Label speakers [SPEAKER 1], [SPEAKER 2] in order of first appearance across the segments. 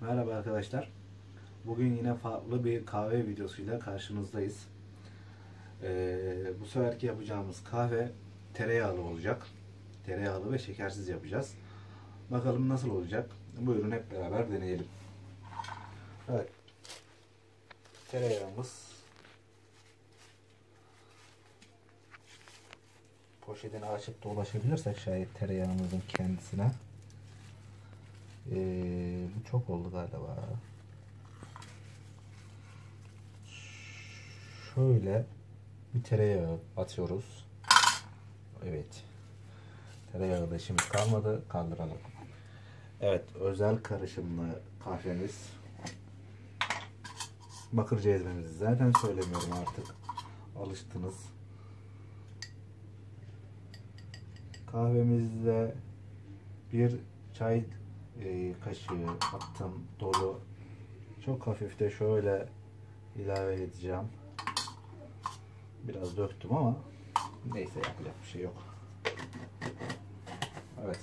[SPEAKER 1] Merhaba arkadaşlar. Bugün yine farklı bir kahve videosuyla karşınızdayız. Ee, bu seferki yapacağımız kahve tereyağlı olacak. Tereyağlı ve şekersiz yapacağız. Bakalım nasıl olacak. Buyurun hep beraber deneyelim. Evet. Tereyağımız poşetini açıp dolaşabilirsek şayet tereyağımızın kendisine. Ee, çok oldu galiba. Şöyle bir tereyağı atıyoruz. Evet. Tereyağı da şimdi kalmadı. Kaldıralım. Evet. Özel karışımlı kahvemiz. Bakırcı ezmemizi zaten söylemiyorum artık. Alıştınız. Kahvemizde bir çay e, kaşığı attım dolu. Çok hafif de şöyle ilave edeceğim. Biraz döktüm ama neyse yapacak bir şey yok. Evet.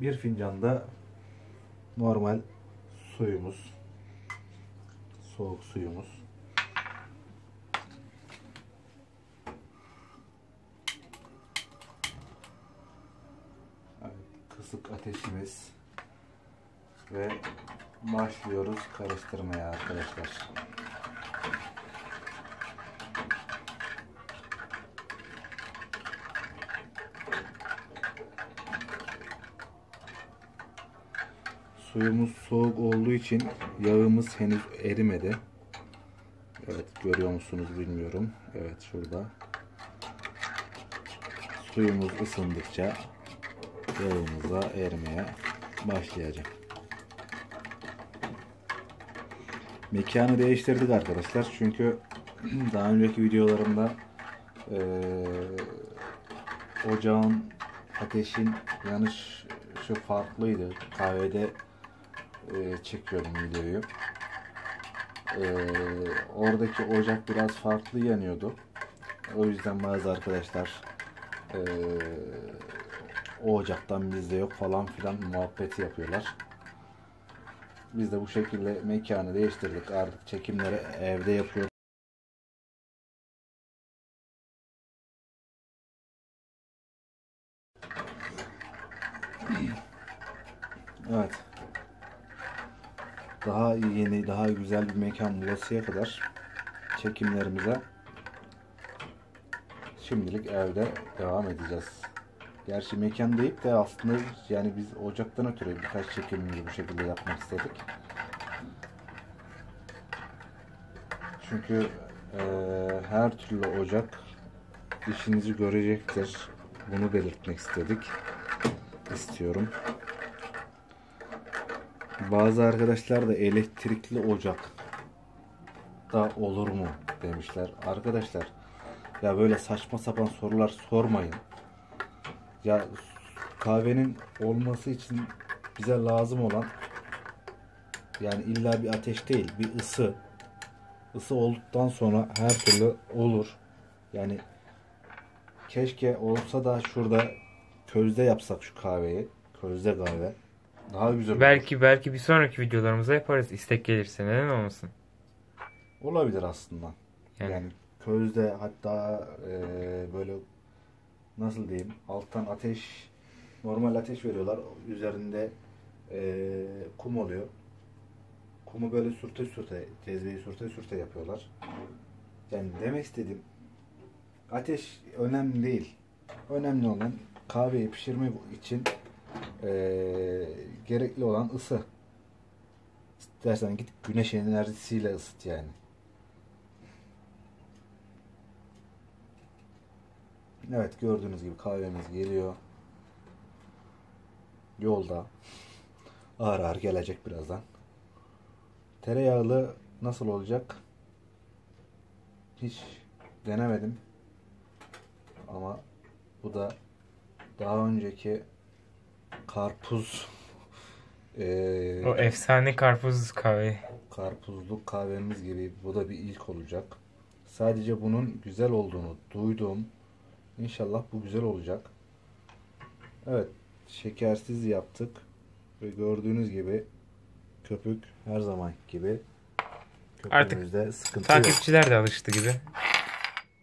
[SPEAKER 1] Bir fincan da normal suyumuz. Soğuk suyumuz. Evet, kısık ateşimiz ve başlıyoruz karıştırmaya arkadaşlar. Suyumuz soğuk olduğu için yağımız henüz erimedi. Evet görüyor musunuz bilmiyorum. Evet şurada. Suyumuz ısındıkça yağımıza erimeye başlayacak. Mekanı değiştirdik arkadaşlar. Çünkü daha önceki videolarımda eee ocağın ateşin yanış şu farklıydı. Kahvede e, çekiyordum videoyu. E, oradaki ocak biraz farklı yanıyordu. O yüzden bazı arkadaşlar e, o ocaktan bizde yok falan filan muhabbeti yapıyorlar. Biz de bu şekilde mekanı değiştirdik. Artık çekimleri evde yapıyoruz. Evet. Daha yeni, daha güzel bir mekan bulasıya kadar çekimlerimize şimdilik evde devam edeceğiz. Gerçi mekan deyip de aslında yani biz ocaktan ötürü birkaç çekimimizi bu şekilde yapmak istedik. Çünkü eee, her türlü ocak işinizi görecektir. Bunu belirtmek istedik. istiyorum. Bazı arkadaşlar da elektrikli ocak da olur mu demişler. Arkadaşlar ya böyle saçma sapan sorular sormayın. Ya kahvenin olması için bize lazım olan yani illa bir ateş değil bir ısı. Isı olduktan sonra her türlü olur. Yani keşke olsa da şurada közde yapsak şu kahveyi. Közde kahve. Daha güzel olur.
[SPEAKER 2] Belki belki bir sonraki videolarımıza yaparız. istek gelirse neden olmasın?
[SPEAKER 1] Olabilir aslında.
[SPEAKER 2] Yani,
[SPEAKER 1] Yani közde hatta e, böyle nasıl diyeyim alttan ateş normal ateş veriyorlar. Üzerinde e, kum oluyor. Kumu böyle sürte sürte cezveyi sürte sürte yapıyorlar. Yani demek istediğim ateş önemli değil. Önemli olan kahveyi pişirme için e, gerekli olan ısı. İstersen git güneş enerjisiyle ısıt yani. Evet gördüğünüz gibi kahvemiz geliyor. Yolda. Ağır ağır gelecek birazdan. Tereyağlı nasıl olacak? Hiç denemedim. Ama bu da daha önceki karpuz eee,
[SPEAKER 2] o efsane karpuz kahve.
[SPEAKER 1] karpuzlu kahvemiz gibi bu da bir ilk olacak. Sadece bunun güzel olduğunu duydum. İnşallah bu güzel olacak. Evet, şekersiz yaptık. Ve gördüğünüz gibi köpük her zaman gibi
[SPEAKER 2] Artık
[SPEAKER 1] köpüğümüzde sıkıntı yok.
[SPEAKER 2] Takipçiler de alıştı gibi.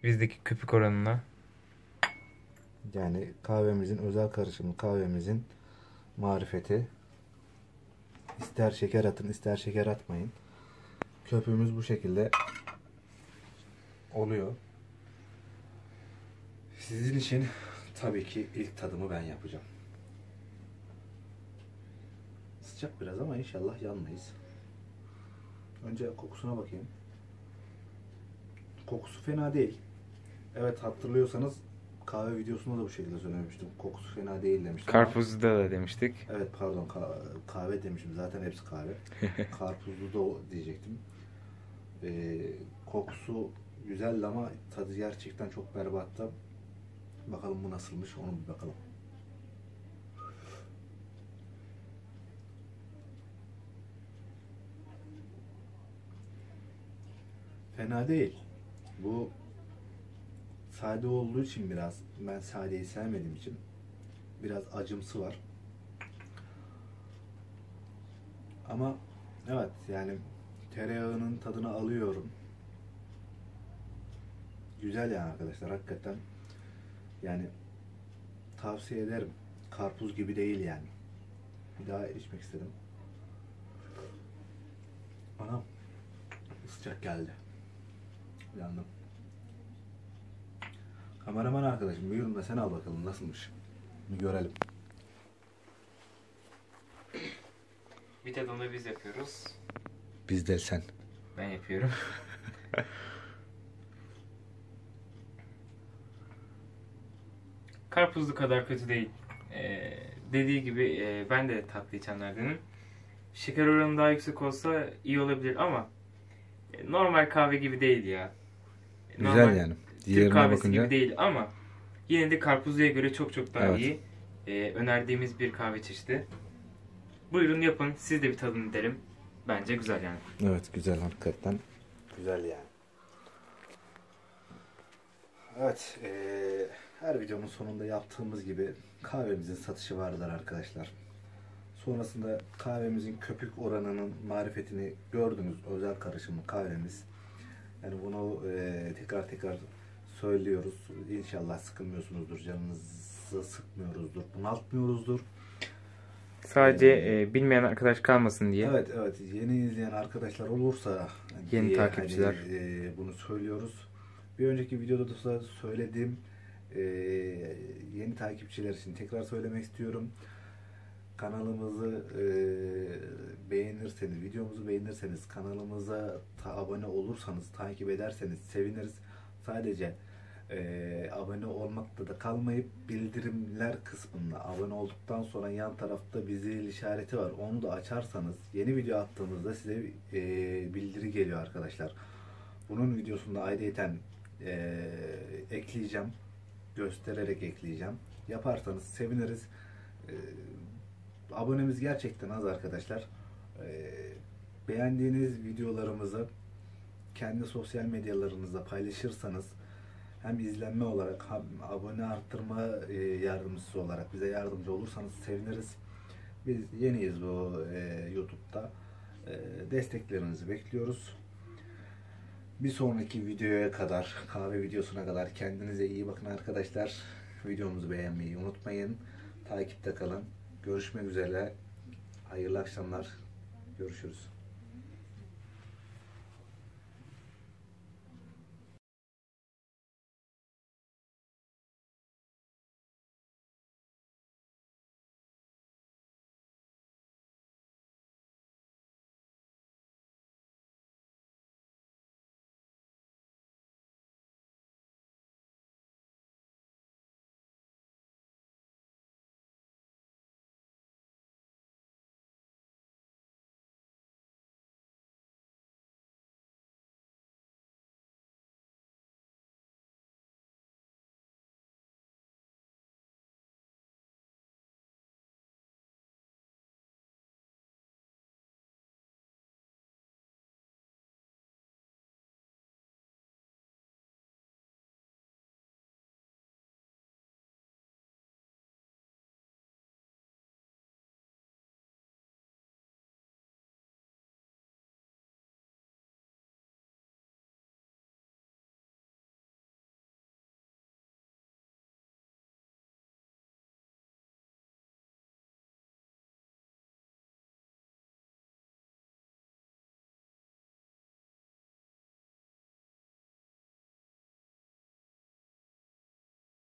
[SPEAKER 2] Bizdeki köpük oranına.
[SPEAKER 1] Yani kahvemizin özel karışımı kahvemizin marifeti. İster şeker atın ister şeker atmayın. Köpüğümüz bu şekilde oluyor. Sizin için tabii ki ilk tadımı ben yapacağım. Sıcak biraz ama inşallah yanmayız. Önce kokusuna bakayım. Kokusu fena değil. Evet hatırlıyorsanız kahve videosunda da bu şekilde söylemiştim. Kokusu fena değil demiştim.
[SPEAKER 2] Karpuzda da demiştik.
[SPEAKER 1] Evet pardon ka- kahve demişim zaten hepsi kahve. Karpuzlu da diyecektim. Ee, kokusu güzeldi ama tadı gerçekten çok berbattı. Bakalım bu nasılmış onu bir bakalım. Fena değil. Bu sade olduğu için biraz ben sadeyi sevmediğim için biraz acımsı var. Ama evet yani tereyağının tadını alıyorum. Güzel yani arkadaşlar hakikaten. Yani tavsiye ederim. Karpuz gibi değil yani. Bir daha içmek istedim. Anam sıcak geldi. Yandım. Kameraman arkadaşım buyurun da sen al bakalım nasılmış. Bir görelim.
[SPEAKER 2] Bir tadını biz yapıyoruz.
[SPEAKER 1] Biz de sen.
[SPEAKER 2] Ben yapıyorum. Karpuzlu kadar kötü değil. Ee, dediği gibi e, ben de tatlı içenlerdenim. Şeker oranı daha yüksek olsa iyi olabilir ama e, normal kahve gibi değil ya. E,
[SPEAKER 1] Güzel
[SPEAKER 2] normal
[SPEAKER 1] yani.
[SPEAKER 2] Türk kahvesi
[SPEAKER 1] bakınca
[SPEAKER 2] gibi değil ama yine de karpuzluya göre çok çok daha
[SPEAKER 1] Evet.
[SPEAKER 2] iyi. Ee, önerdiğimiz bir kahve çeşidi. Buyurun yapın. Siz de bir tadını derim. Bence güzel yani.
[SPEAKER 1] evet güzel hakikaten. Güzel yani. Evet, eee, her videonun sonunda yaptığımız gibi kahvemizin satışı vardır arkadaşlar. Sonrasında kahvemizin köpük oranının marifetini gördünüz. Özel karışımı kahvemiz. Yani bunu eee, tekrar tekrar söylüyoruz. İnşallah sıkılmıyorsunuzdur. Canınızı sıkmıyoruzdur. Bunaltmıyoruzdur.
[SPEAKER 2] Sadece
[SPEAKER 1] Ee,
[SPEAKER 2] e, bilmeyen arkadaş kalmasın diye.
[SPEAKER 1] Evet evet yeni izleyen arkadaşlar olursa
[SPEAKER 2] Yeni
[SPEAKER 1] diye
[SPEAKER 2] takipçiler.
[SPEAKER 1] hani, e, bunu söylüyoruz. Bir önceki videoda da söylediğim e, yeni takipçiler için tekrar söylemek istiyorum. Kanalımızı e, beğenirseniz, videomuzu beğenirseniz, kanalımıza abone olursanız, takip ederseniz seviniriz. Sadece e, abone olmakta da kalmayıp bildirimler kısmında abone olduktan sonra yan tarafta bir zil işareti var. Onu da açarsanız yeni video attığımızda size e, bildiri geliyor arkadaşlar. Bunun videosunda ayrıyeten e, ekleyeceğim. Göstererek ekleyeceğim. Yaparsanız seviniriz. E, abonemiz gerçekten az arkadaşlar. E, beğendiğiniz videolarımızı kendi sosyal medyalarınızda paylaşırsanız hem izlenme olarak hem abone arttırma e, yardımcısı olarak bize yardımcı olursanız seviniriz. Biz yeniyiz bu e, YouTube'da. E, desteklerinizi bekliyoruz. Bir sonraki videoya kadar, kahve videosuna kadar kendinize iyi bakın arkadaşlar. Videomuzu beğenmeyi unutmayın. Takipte kalın. Görüşmek üzere. Hayırlı akşamlar. Görüşürüz.